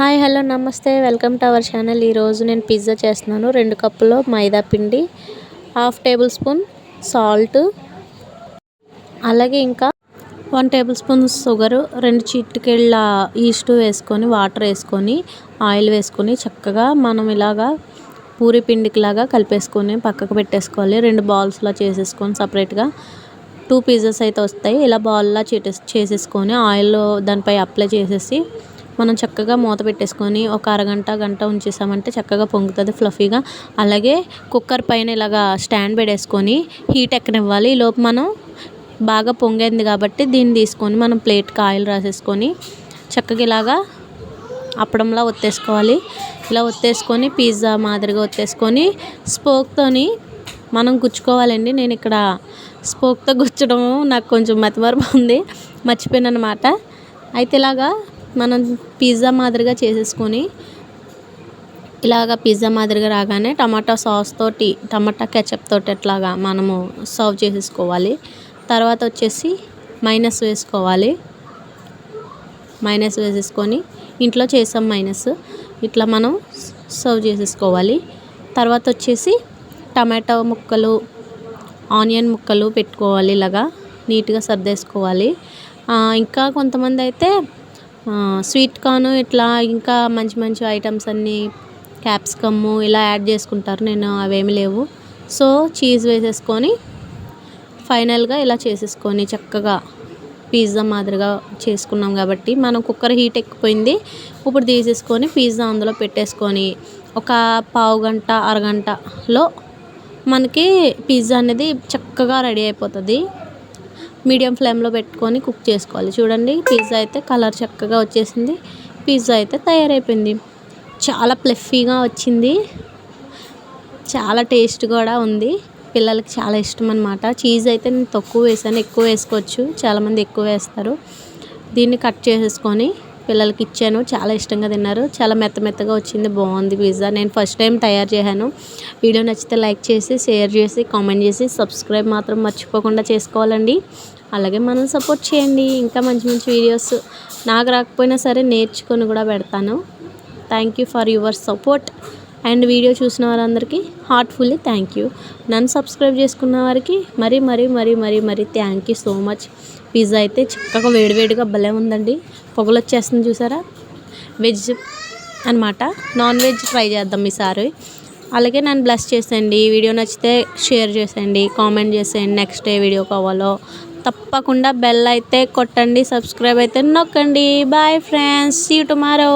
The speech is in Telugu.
హాయ్ హలో నమస్తే. Welcome to our channel. ఈరోజు నేను పిజ్జా చేస్తున్నాను. రెండు కప్పులో మైదా పిండి హాఫ్ టేబుల్ స్పూన్ సాల్ట్ అలాగే ఇంకా వన్ టేబుల్ స్పూన్ షుగరు రెండు చిటికెళ్ళ ఈస్ట్ వేసుకొని వాటర్ వేసుకొని ఆయిల్ వేసుకొని చక్కగా మనం ఇలాగా పూరి పిండికిలాగా కలిపేసుకొని పక్కకు పెట్టేసుకోవాలి. రెండు బాల్స్లా చేసేసుకొని సపరేట్గా టూ పిజ్జాస్ అయితే వస్తాయి. ఇలా బాల్లా చేసేసుకొని ఆయిల్ దానిపై అప్లై చేసేసి మనం చక్కగా మూత పెట్టేసుకొని ఒక అరగంట గంట ఉంచేసామంటే చక్కగా పొంగుతుంది ఫ్లఫీగా. అలాగే కుక్కర్ పైన ఇలాగా స్టాండ్ పెట్టేసుకొని హీట్ ఎక్కనివ్వాలి. లోపు మనం బాగా పొంగింది కాబట్టి దీన్ని తీసుకొని మనం ప్లేట్కి ఆయిల్ రాసేసుకొని చక్కగా ఇలాగా అప్పడంలా ఒత్తేసుకోవాలి. ఇలా ఒత్తేసుకొని పిజ్జా మాదిరిగా ఒత్తేసుకొని స్పోక్తోని మనం గుచ్చుకోవాలండి. నేను ఇక్కడ స్పోక్తో గుచ్చడం నాకు కొంచెం మతిమరపు ఉంది. మర్చిపోయాను అనమాట అయితే ఇలాగా మనం పిజ్జా మాదిరిగా చేసేసుకొని ఇలాగ పిజ్జా మాదిరిగా రాగానే టమాటా సాస్ తోటి టమాటా కెచప్ తోటి అట్లాగా మనము సర్వ్ చేసేసుకోవాలి. తర్వాత వచ్చేసి మైనస్ వేసుకోవాలి. మైనస్ వేసేసుకొని ఇంట్లో చేసాం మైనస్. ఇట్లా మనం సర్వ్ చేసేసుకోవాలి. తర్వాత వచ్చేసి టమాటో ముక్కలు ఆనియన్ ముక్కలు పెట్టుకోవాలి ఇలాగా. నీట్గా సర్దేసుకోవాలి. ఇంకా కొంతమంది అయితే స్వీట్ కార్న్ ఇట్లా ఇంకా మంచి మంచి ఐటమ్స్ అన్నీ క్యాప్సికమ్ ఇలా యాడ్ చేసుకుంటారు. నేను అవేమి లేవు. సో చీజ్ వేసేసుకొని ఫైనల్గా ఇలా చేసేసుకొని చక్కగా పిజ్జా మాదిరిగా చేసుకున్నాం కాబట్టి మనం కుక్కర్ హీట్ ఎక్కిపోయింది. ఇప్పుడు తీసేసుకొని పిజ్జా అందులో పెట్టేసుకొని ఒక పావు గంట అరగంటలో మనకి పిజ్జా అనేది చక్కగా రెడీ అయిపోతుంది. మీడియం ఫ్లేమ్లో పెట్టుకొని కుక్ చేసుకోవాలి. చూడండి పిజ్జా అయితే కలర్ చక్కగా వచ్చేసింది. పిజ్జా అయితే తయారైపోయింది. చాలా ప్లెఫీగా వచ్చింది. చాలా టేస్ట్ కూడా ఉంది. పిల్లలకి చాలా ఇష్టం అనమాట చీజ్ అయితే నేను తక్కువ వేసాను. ఎక్కువ వేసుకోవచ్చు. చాలామంది ఎక్కువ వేస్తారు. దీన్ని కట్ చేసేసుకొని పిల్లలకి ఇచ్చాను. చాలా ఇష్టంగా తిన్నారు. చాలా మెత్త మెత్తగా వచ్చింది. బాగుంది పిజ్జా. నేను ఫస్ట్ టైం తయారు చేశాను. వీడియో నచ్చితే లైక్ చేసి షేర్ చేసి కామెంట్ చేసి సబ్స్క్రైబ్ మాత్రం మర్చిపోకుండా చేసుకోవాలండి. అలాగే మనం సపోర్ట్ చేయండి. ఇంకా మంచి మంచి వీడియోస్ నాకు రాకపోయినా సరే నేర్చుకొని కూడా పెడతాను. Thank you for your support and video చూసిన వారందరికీ హార్ట్ఫుల్లీ థ్యాంక్ యూ. నన్ను సబ్స్క్రైబ్ చేసుకున్న వారికి మరీ మరీ మరీ మరీ మరీ thank you so much. Pizza అయితే చక్కగా వేడివేడిగా భలే ఉందండి. పొగలు వచ్చేస్తుంది చూసారా? వెజ్ అనమాట నాన్ వెజ్ ట్రై చేద్దాం ఈసారి. అలాగే నన్ను బ్లెస్ చేసేయండి. వీడియో నచ్చితే షేర్ చేసేయండి. కామెంట్ చేసేయండి. నెక్స్ట్ ఏ వీడియో కావాలో తప్పకుండా బెల్ అయితే కొట్టండి. సబ్స్క్రైబ్ అయితే నొక్కండి. Bye friends. See tomorrow.